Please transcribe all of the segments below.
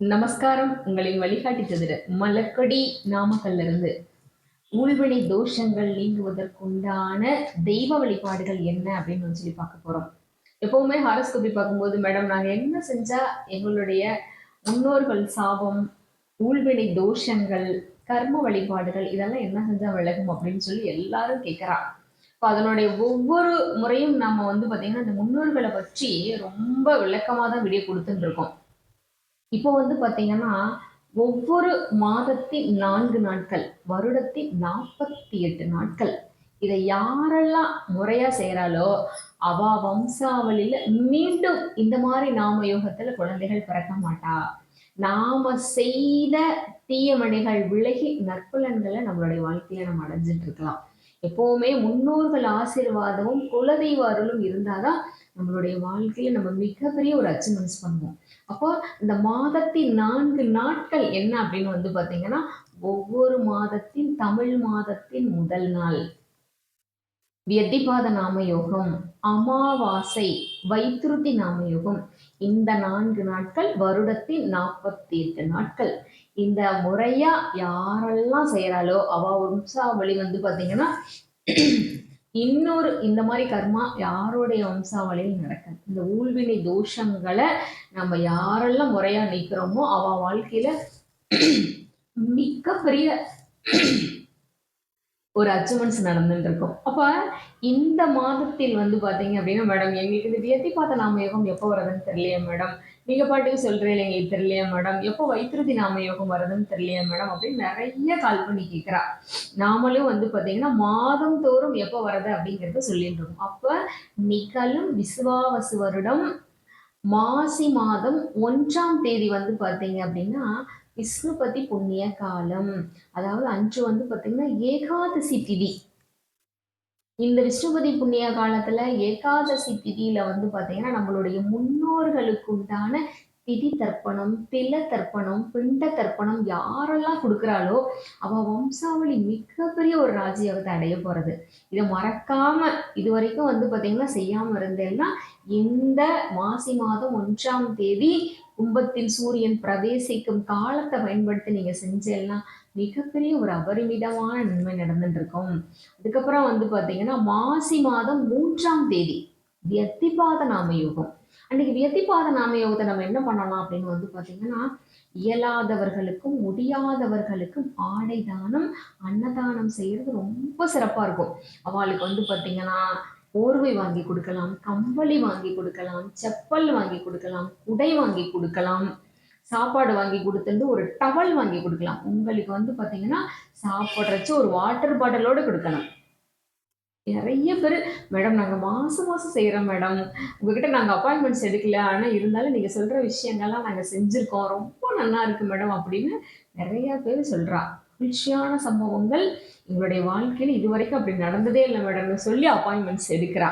நமஸ்காரம். உங்களின் வழிகாட்டி சதுர மலக்கடி நாமக்கல்ல இருந்து ஊழ்வினை தோஷங்கள் நீங்குவதற்குண்டான தெய்வ வழிபாடுகள் என்ன அப்படின்னு சொல்லி பார்க்க போறோம். எப்பவுமே ஹாரஸ்கோபி பார்க்கும்போது மேடம் நாங்க என்ன செஞ்சா எங்களுடைய முன்னோர்கள் சாபம் ஊழ்வினை தோஷங்கள் கர்ம வழிபாடுகள் இதெல்லாம் என்ன செஞ்சா விலகும்? அப்படின்னு சொல்லி எல்லாரும் கேட்கறா இப்போ அதனுடைய ஒவ்வொரு முறையும் நம்ம வந்து பார்த்தீங்கன்னா இந்த முன்னோர்களை பற்றி ரொம்ப விளக்கமாக தான் வீடியோ கொடுத்துட்டு இருக்கோம். இப்போ வந்து பாத்தீங்கன்னா ஒவ்வொரு மாதத்தின் நான்கு நாட்கள் வருடத்தின் நாற்பத்தி எட்டு நாட்கள் இதை யாரெல்லாம் முறையா செய்யறாளோ அவ வம்சாவளியில மீண்டும் இந்த மாதிரி நாம யோகத்துல குழந்தைகள் பிறக்க மாட்டா. நாம செய்த தீயமணிகள் விலகி நற்பலன்களை நம்மளுடைய வாழ்க்கையில நம்ம அடைஞ்சிட்டு இருக்கலாம். எப்பவுமே முன்னோர்கள் ஆசீர்வாதமும் குலதெய்வ அருளும் இருந்தாதான் நம்மளுடைய வாழ்க்கையில நம்ம மிகப்பெரிய ஒரு அச்சீவ்மெண்ட்ஸ் பண்ணுவோம். அப்போ இந்த மாதத்தின் நான்கு நாட்கள் என்ன அப்படின்னு வந்து பாத்தீங்கன்னா ஒவ்வொரு மாதத்தின் தமிழ் மாதத்தின் முதல் நாள். வியதிபாத நாமயோகம் அமாவாசை வைத்திருத்தி நாமயோகம். இந்த நான்கு நாட்கள் வருடத்தின் நாற்பத்தி எட்டு நாட்கள். இந்த முறையா யாரெல்லாம் செய்யறாளோ அவ வம்சாவளி வந்து பாத்தீங்கன்னா இன்னொரு இந்த மாதிரி கர்மா யாருடைய வம்சாவளியில் நடக்காது? இந்த ஊழ்வினை தோஷங்களை நம்ம யாரெல்லாம் முறையா நிற்கிறோமோ அவ வாழ்க்கையில மிகப்பெரிய ஒரு அச்சீவ்மெண்ட்ஸ் நடந்துட்டு இருக்கும் அப்ப இந்த மாதத்தில் வந்து பாத்தீங்க அப்படின்னா மேடம் எங்களுக்கு இந்த வியத்தி பார்த்த நாம யோகம் எப்போ வருதுன்னு தெரியலையா மேடம் நீங்க பாட்டுக்கு சொல்றீங்க எங்களுக்கு தெரியலையா மேடம் எப்போ வைத்திருதி நாம யோகம் வருதுன்னு தெரியலையா மேடம் அப்படின்னு நிறைய கால் பண்ணி கேட்கிறா நாமளும் வந்து பாத்தீங்கன்னா மாதம் தோறும் எப்போ வருது அப்படிங்கறத சொல்லிட்டு இருக்கோம் அப்ப நிகழும் விசுவாவசு வருடம் மாசி மாதம் ஒன்றாம் தேதி வந்து பாத்தீங்க அப்படின்னா விஷ்ணுபதி புண்ணிய காலம் அதாவது அன்று வந்து பாத்தீங்கன்னா ஏகாதசி திதி. இந்த விஷ்ணுபதி புண்ணிய காலத்துல ஏகாதசி திதியில வந்து பாத்தீங்கன்னா நம்மளுடைய முன்னோர்களுக்கு உண்டான திதி தர்ப்பணம் தில தர்ப்பணம் பிண்ட தர்ப்பணம் யாரெல்லாம் கொடுக்குறாளோ அவ வம்சாவளி மிகப்பெரிய ஒரு ராஜ்யத்தை அடைய போறது. இதை மறக்காம இது வரைக்கும் வந்து பாத்தீங்கன்னா செய்யாம இருந்தேன்னா இந்த மாசி மாதம் ஒன்றாம் தேதி கும்பத்தில் சூரியன் பிரவேசிக்கும் காலத்தை பயன்படுத்தி நீங்க செஞ்சேன்னா மிகப்பெரிய ஒரு அபரிமிதமான நன்மை நடந்துட்டு இருக்கும். அதுக்கப்புறம் வந்து பாத்தீங்கன்னா மாசி மாதம் மூன்றாம் தேதி வியத்திபாத நாம யோகம் அன்னைக்கு வியத்திபாத நாம யோகத்தை நம்ம என்ன பண்ணலாம் அப்படின்னு வந்து பாத்தீங்கன்னா இயலாதவர்களுக்கும் முடியாதவர்களுக்கும் ஆடை தானம் அன்னதானம் செய்யறது ரொம்ப சிறப்பா இருக்கும். அவளுக்கு வந்து பாத்தீங்கன்னா போர்வை வாங்கி கொடுக்கலாம் கம்பளி வாங்கி கொடுக்கலாம் செப்பல் வாங்கி கொடுக்கலாம் குடை வாங்கி கொடுக்கலாம் சாப்பாடு வாங்கி கொடுத்துட்டு ஒரு டவல் வாங்கி கொடுக்கலாம். உங்களுக்கு வந்து பார்த்தீங்கன்னா சாப்பிட்றச்சு ஒரு வாட்டர் பாட்டிலோடு கொடுக்கணும் நிறைய பேர் மேடம் நாங்கள் மாதம் மாதம் செய்கிறோம் மேடம். உங்ககிட்ட நாங்கள் அப்பாயின்மெண்ட்ஸ் எடுக்கல. ஆனால் இருந்தாலும் நீங்கள் சொல்கிற விஷயங்கள்லாம் நாங்கள் செஞ்சுருக்கோம். ரொம்ப நல்லா இருக்கு மேடம் அப்படின்னு நிறைய பேர் சொல்கிறா மகிழ்ச்சியான சம்பவங்கள் எங்களுடைய வாழ்க்கையில் இது வரைக்கும் அப்படி நடந்ததே இல்லை மேடம்னு சொல்லி அப்பாயின்மெண்ட்ஸ் எடுக்கிறா.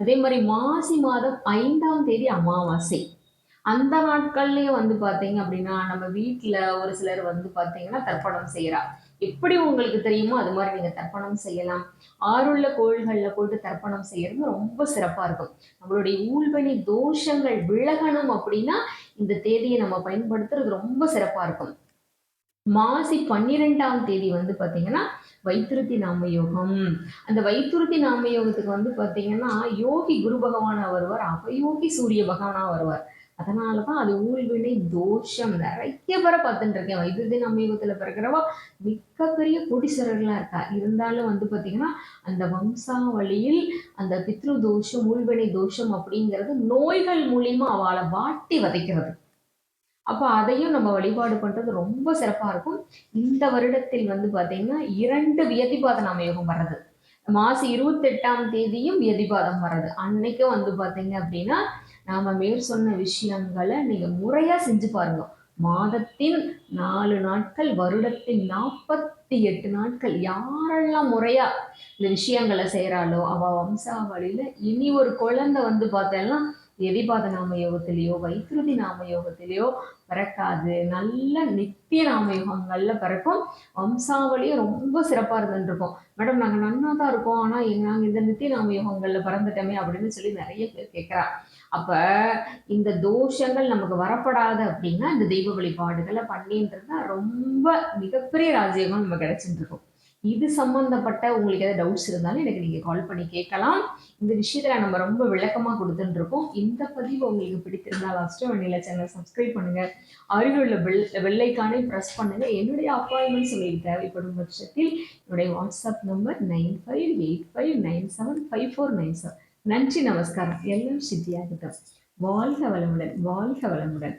அதே மாதிரி மாசி மாதம் ஐந்தாம் தேதி அமாவாசை. அந்த நாட்கள்லேயே வந்து பார்த்தீங்க அப்படின்னா நம்ம வீட்டில் ஒரு சிலர் வந்து பார்த்தீங்கன்னா தர்ப்பணம் செய்கிறா எப்படி உங்களுக்கு தெரியுமோ அது மாதிரி நீங்க தர்ப்பணம் செய்யலாம். ஆறுள்ள கோள்கள்ல போட்டு தர்ப்பணம் செய்யறது ரொம்ப சிறப்பா இருக்கும். நம்மளுடைய ஊழ்வனி தோஷங்கள் விலகணும் அப்படின்னா இந்த தேதியை நம்ம பயன்படுத்துறது ரொம்ப சிறப்பா இருக்கும். மாசி பன்னிரெண்டாம் தேதி வந்து பாத்தீங்கன்னா வைத்திருத்தி நாம யோகம் அந்த வைத்திருத்தி நாம யோகத்துக்கு வந்து பாத்தீங்கன்னா யோகி குரு பகவானா வருவார் அவயோகி சூரிய பகவானா வருவார். அதனாலதான் அது ஊழ்வினை தோஷம். நிறைய பேரை பார்த்துட்டு இருக்கேன். வைத்திருத்தி நாம பிறக்கிறவா மிகப்பெரிய கோடீஸ்வரர்களா இருக்கா. இருந்தாலும் வந்து பாத்தீங்கன்னா அந்த வம்சாவளியில் அந்த பித்ரு தோஷம் ஊழ்வினை தோஷம் அப்படிங்கிறது நோய்கள் மூலியமா அவளை வாட்டி வதைக்கிறது. அப்போ அதையும் நம்ம வழிபாடு பண்றது ரொம்ப சிறப்பா இருக்கும். இந்த வருடத்தில் வந்து பாத்தீங்கன்னா இரண்டு வியதிபாத நாமயோகம் வர்றது. மாசி இருபத்தெட்டாம் தேதியும் வியதிபாதம் வர்றது. அன்னைக்கும் வந்து பாத்தீங்க அப்படின்னா நாம மேற் சொன்ன விஷயங்களை நீங்க முறையா செஞ்சு பாருங்க. மாதத்தின் நாலு நாட்கள் வருடத்தின் நாற்பத்தி எட்டு நாட்கள் யாரெல்லாம் முறையா இந்த விஷயங்களை செய்யறாளோ அவ வம்சாவளியில இனி ஒரு குழந்தை வந்து பார்த்தேன்னா எதிபாத நாம யோகத்திலேயோ வைத்திருதி நாம யோகத்திலேயோ பிறக்காது. நல்ல நித்திய நாம யோகங்கள்ல பிறக்கும். வம்சாவளியும் ரொம்ப சிறப்பா இருந்துருக்கும் மேடம் நாங்க நன்னா தான் இருக்கோம். ஆனா நாங்க இந்த நித்திய நாம யோகங்கள்ல பிறந்துட்டோமே அப்படின்னு சொல்லி நிறைய பேர் கேட்கிறா. அப்ப இந்த தோஷங்கள் நமக்கு வரப்படாது அப்படின்னா இந்த தெய்வ வழிபாடுகளை பண்ணின்றது ரொம்ப மிகப்பெரிய ராஜயோகம் நம்ம கிடைச்சிட்டு இருக்கோம் இது சம்பந்தப்பட்ட உங்களுக்கு ஏதாவது டவுட்ஸ் இருந்தாலும் எனக்கு நீங்கள் கால் பண்ணி கேட்கலாம். இந்த விஷயத்தில் நம்ம ரொம்ப விளக்கமாக கொடுத்துட்டு இருக்கோம் இந்த பதிவு உங்களுக்கு பிடித்திருந்தால் அஸ்டோ வெண்ணில சேனல் சப்ஸ்கிரைப் பண்ணுங்க. அருகில் உள்ள வெள் வெள்ளைக்கானே ப்ரெஸ் பண்ணுங்க. என்னுடைய அப்பாயின்மெண்ட்ஸ் உங்களுக்கு தேவைப்படும் பட்சத்தில் என்னுடைய WhatsApp number nine five eight five nine seven five four nine seven நன்றி நமஸ்காரம். எல்லாம் சித்தியாகட்டும். வாழ்க வளமுடன் வாழ்க வளமுடன்.